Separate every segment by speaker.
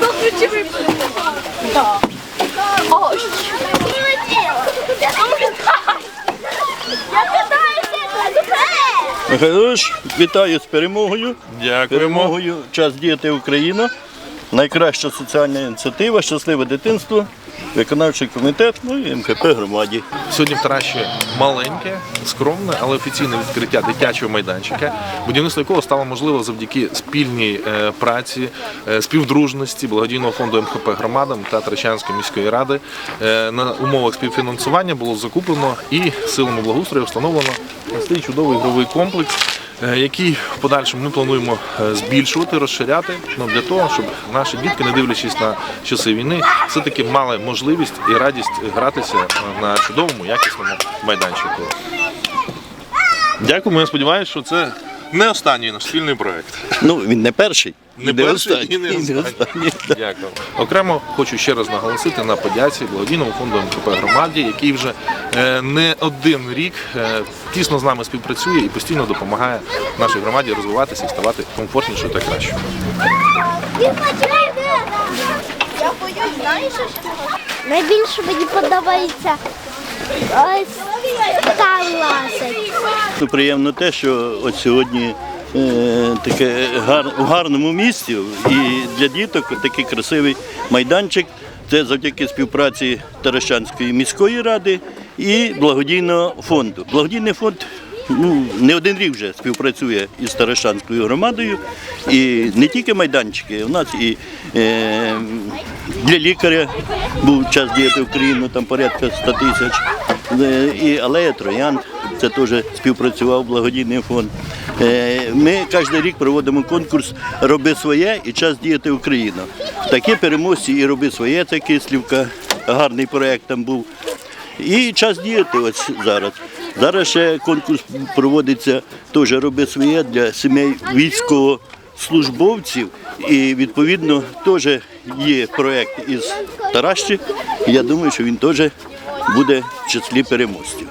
Speaker 1: Хто ключовий? Так. О. Я питаюся,
Speaker 2: Михайлович, вітаю з перемогою.
Speaker 3: Дякуємо.
Speaker 2: Перемогою час діяти Україна. Найкраща соціальна ініціатива, щасливе дитинство, виконавчий комітет, ну і МКП громаді.
Speaker 3: Сьогодні в маленьке, скромне, але офіційне відкриття дитячого майданчика, будівництво якого стало можливо завдяки спільній е, праці, е, співдружності благодійного фонду МХП громадам та Таращанської міської ради. Е, На умовах співфінансування було закуплено і силами благоустрою встановлено цей чудовий ігровий комплекс. Е, Який в подальшому ми плануємо е, збільшувати, розширяти ну, для того, щоб наші дітки, не дивлячись на часи війни, все-таки мали можливість і радість гратися на чудовому, якісному майданчику. Дякую, я сподіваюся, що це не останній наш спільний проект.
Speaker 2: Ну, він не перший.
Speaker 3: Не перший і не останній.
Speaker 2: останній.
Speaker 3: Дякую. Окремо хочу ще раз наголосити на подяці благодійному фонду МКП громаді, який вже е, не один рік е, тісно з нами співпрацює і постійно допомагає нашій громаді розвиватися і ставати комфортнішою та кращою.
Speaker 4: Найбільше мені подобається ось.
Speaker 2: Ну, Приємно те, що от сьогодні е, таке гар, в гарному місці і для діток такий красивий майданчик. Це завдяки співпраці Таращанської міської ради і благодійного фонду. Благодійний фонд ну, не один рік вже співпрацює із Таращанською громадою. І не тільки майданчики, у нас і е, для лікаря був час діяти в країну, там порядка 100 тисяч. Е, І алея Троянд, це теж співпрацював благодійний фонд. Е, Ми кожен рік проводимо конкурс Роби своє і час діяти Україна. Такі переможці і роби своє, це Кислівка, гарний проєкт там був. І час діяти ось зараз. Зараз ще конкурс проводиться теж робить своє для сімей військовослужбовців. І відповідно теж є проєкт із Таращі. Я думаю, що він теж буде в числі переможців.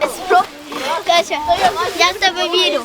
Speaker 4: Я в тебе вірю.